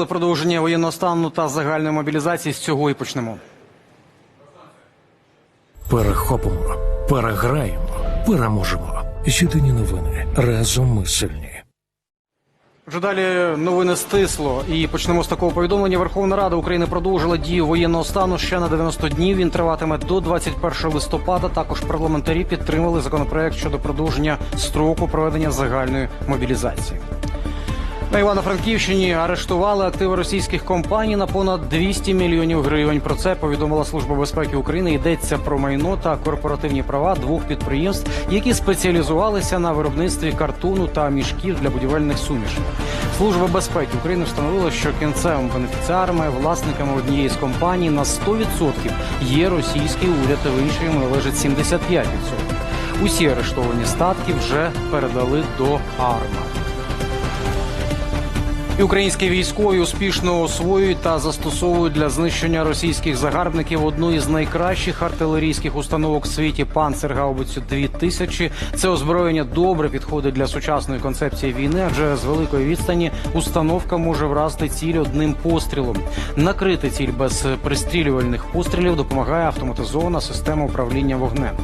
Правила продовження воєнного стану та загальної мобілізації з цього і почнемо. Перехопимо, переграємо, переможемо. Єдині новини. Разом ми сильні. Вже далі новини стисло. І почнемо з такого повідомлення. Верховна Рада України продовжила дію воєнного стану ще на 90 днів. Він триватиме до 21 листопада. Також парламентарі підтримали законопроект щодо продовження строку проведення загальної мобілізації. На Івано-Франківщині арештували активи російських компаній на понад 200 мільйонів гривень. Про це повідомила Служба безпеки України. Йдеться про майно та корпоративні права двох підприємств, які спеціалізувалися на виробництві картону та мішків для будівельних сумішей. Служба безпеки України встановила, що кінцевими бенефіціарами, власниками однієї з компаній на 100% є російський уряд, а в іншої належить 75%. Усі арештовані статки вже передали до АРМА. І Українські військові успішно освоюють та застосовують для знищення російських загарбників одну із найкращих артилерійських установок в світі «Панцергаубицю 2000 Це озброєння добре підходить для сучасної концепції війни, адже з великої відстані установка може вразити ціль одним пострілом. Накрити ціль без пристрілювальних пострілів допомагає автоматизована система управління вогнем.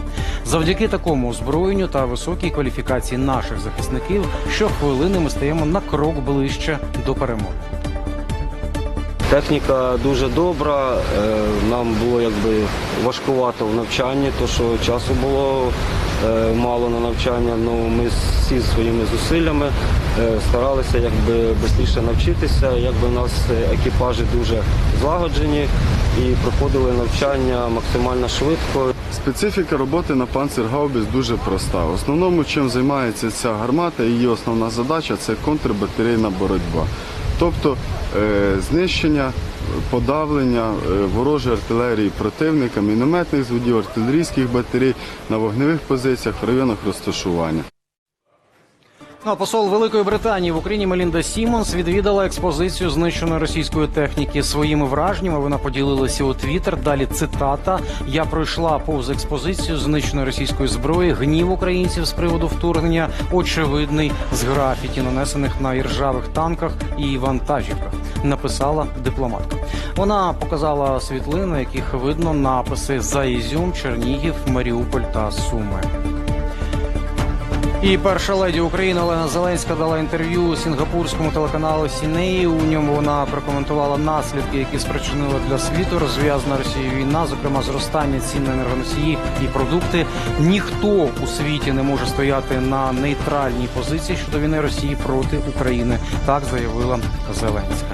Завдяки такому озброєнню та високій кваліфікації наших захисників щохвилини ми стаємо на крок ближче до перемоги. Техніка дуже добра. е, Нам було якби важкувато в навчанні, то що часу було е, мало на навчання. Ну ми всі своїми зусиллями е, старалися якби швидше навчитися. Якби у нас екіпажі дуже злагоджені і проходили навчання максимально швидко. Специфіка роботи на панцергаубіс дуже проста. В основному, чим займається ця гармата, її основна задача це контрбатарейна боротьба. Тобто е, знищення, подавлення е, ворожої артилерії противника, мінометних зводів, артилерійських батарей на вогневих позиціях в районах розташування. А посол Великої Британії в Україні Мелінда Сімонс відвідала експозицію знищеної російської техніки. Своїми враженнями вона поділилася у Твіттер. Далі цитата: Я пройшла повз експозицію знищеної російської зброї. Гнів українців з приводу вторгнення очевидний з графіті, нанесених на іржавих танках і вантажівках. Написала дипломатка. Вона показала світлини, яких видно написи за Ізюм, Чернігів, Маріуполь та Суми. І перша леді України Олена Зеленська дала інтерв'ю сінгапурському телеканалу Сінеї. У ньому вона прокоментувала наслідки, які спричинила для світу розв'язана Росією війна, зокрема зростання цін на енергоносії і продукти. Ніхто у світі не може стояти на нейтральній позиції щодо війни Росії проти України. Так заявила Зеленська.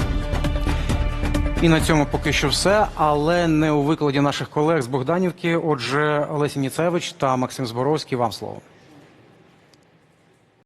І на цьому поки що все, але не у викладі наших колег з Богданівки. Отже, Олесі Ніцевич та Максим Зборовський. Вам слово.